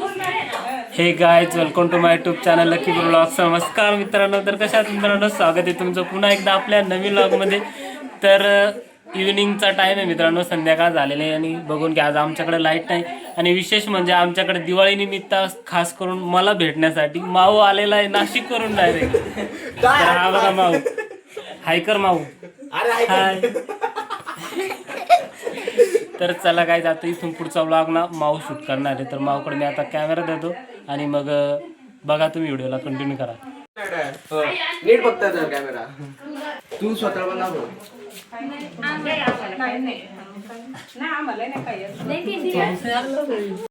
Hey guys welcome to my YouTube channel lucky blog नमस्कार मित्रांनो तर कशा मित्रांनो? स्वागत आहे तुमचं पुन्हा एकदा आपल्या नवीन ब्लॉगमध्ये तर इव्हिनिंगचा टाईम आहे मित्रांनो संध्याकाळ झालेले आहे आणि बघून की आज आमच्याकडे लाइट नाही. आणि विशेष म्हणजे आमच्याकडे दिवाळी निमित्त खास करून मला भेटण्यासाठी माऊ आलेला आहे नाशिक करून डायरेक्ट तर हा बघा माऊ. हाय कर माऊ. हाय. तर चला काय जातं इथून पुढचा व्लॉग ना माऊ शूट करणार आहे तर माऊकडे मी आता कॅमेरा देतो आणि मग बघा तुम्ही व्हिडिओला कंटिन्यू करा. नीट बघता तर कॅमेरा तू स्वतः the next day. मी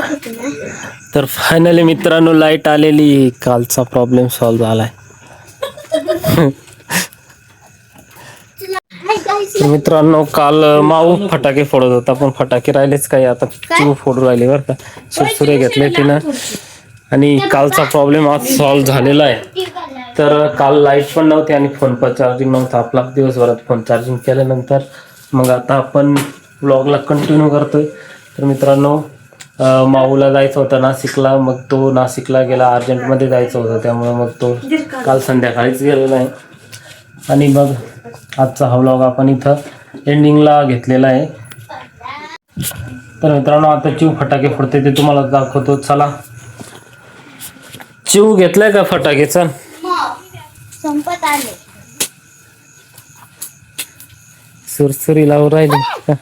होते ना तर फायनली मित्रांनो लाइट आलेली. कालचा प्रॉब्लेम सॉल्व्ह झालाय. मित्रांनो काल माऊ फटाके फोडत होता पण फटाके राहिलेच काही आता चिव फोडू राहिले बरं का. सुरसुरे घेतले तिनं. आणि कालचा प्रॉब्लेम आज सॉल्व्ह झालेला आहे. तर काल लाइट पण नव्हती आणि फोन पण चार्जिंग नव्हता. आपला दिवसभरात फोन चार्जिंग केल्यानंतर मग आता आपण ब्लॉगला कंटिन्यू करतोय. तर मित्रांनो माऊला जायचं होतं नाशिकला. मग तो नाशिकला गेला. अर्जंटमध्ये जायचं होतं. त्यामुळे मग तो काल संध्याकाळीच गेलेला आहे. आणि मग आजचा हा ब्लॉग आपण इथं एंडिंगला घेतलेला आहे. तर मित्रांनो आता चिव फटाके फोडते ते तुम्हाला दाखवतो. चला. चिव घेतलाय का फटाके? चल. संपत आले. सुरसुरी लावून राहिली.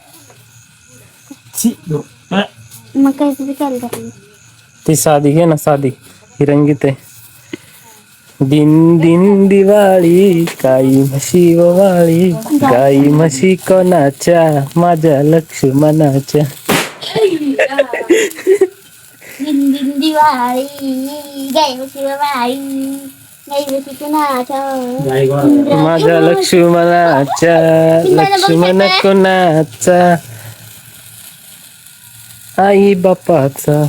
मग काय तरी चालतं ती साधी घे ना साधी. ही रंगीत आहे. दिन दिन दिवाळी काई म्हशी वाळी. गाई म्हशी कोणाच्या? माझ्या लक्ष्मणाच्या. दिन दिन दिवाळी गाय दिवाळी गाय कुणाच्या माझ्या लक्ष्मणाच्या लक्ष्मण कोणाचा आई बापाचा.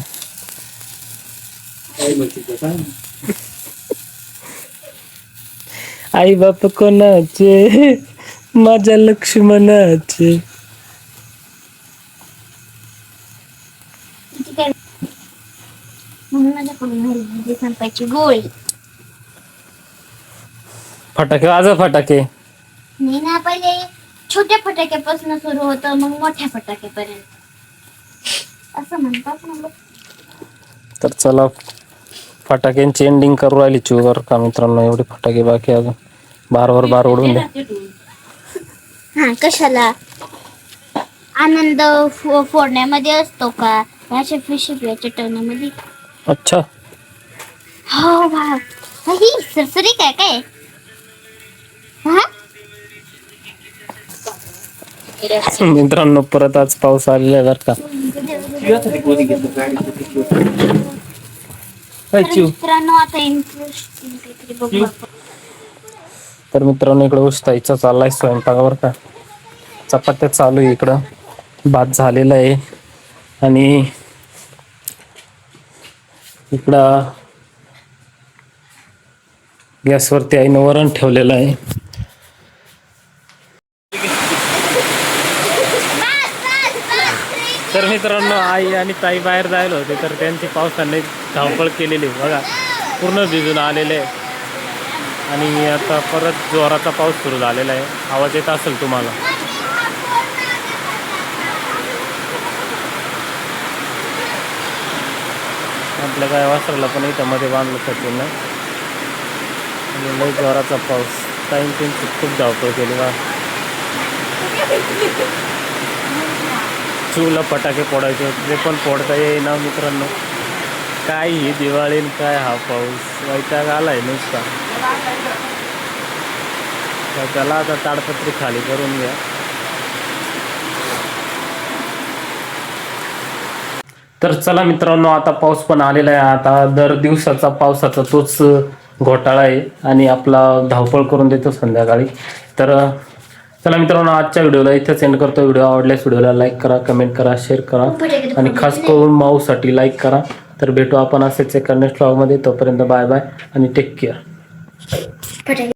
आई बाप कोणाचे? माझ्या लक्ष्मणाचे. म्हणून माझ्याकडून गोळी. फटाके वाजा फटाके. नाही ना पहिले छोट्या फटाक्यापासून सुरू होतं मग मोठ्या फटाक्यापर्यंत. असं म्हणतात ना लोक. तर चला फटाक्यांची एंडिंग करू राहिली चिवर का मित्रांनो एवढे फटाके बाकी अजून. बारवर बार उडून द्या. हा कशाला? आनंद फो- फोडण्यामध्ये असतो का? अशा फिशिपल्या चटवण्यामध्ये. अच्छा. हो ही सरसरी काय काय? मित्रांनो परत आज पाऊस आलेला आहे बरं का. तर मित्रांनो इकडं उष्टाईचा चाललाय स्वयंपाक बरं का. चपात्या चालू आहे इकडं. भात झालेला आहे. आणि इकडं गॅसवरती आईनं वरण ठेवलेलं आहे. मित्रांनो आई आणि ताई बाहेर जायला होते तर त्यांची पावसाने धावपळ केलेली बघा पूर्ण भिजून आलेले आहे. आणि आता परत जोराचा पाऊस सुरू झालेला आहे. आवाज येत असेल तुम्हाला? आपल्या काय वासराला पण इथं मध्ये बांधलं सचिन लय जोराचा पाऊस. टाईम त्यांची खूप धावपळ केली बा चिवला फटाके फोडायचे होते ते पण फोडता येईना मित्रांनो. काय ही दिवाळी काय हा पाऊस. वैताग आलाय नुसता. तर त्याला आता ताडपत्री खाली करून घ्या. तर चला मित्रांनो आता पाऊस पण आलेला आहे. आता दर दिवसाचा पावसाचा तोच घोटाळा आहे. आणि आपला धावपळ करून देतो संध्याकाळी. तर चला मित्रांनो आजच्या व्हिडिओला इथेच एंड करतो व्हिडिओ आवडल्यास व्हिडिओला लाईक करा कमेंट करा शेअर करा आणि खास करून माऊसाठी लाईक करा. तर भेटू आपण असेच एका नेक्स्टमध्ये. तोपर्यंत बाय बाय आणि टेक केअर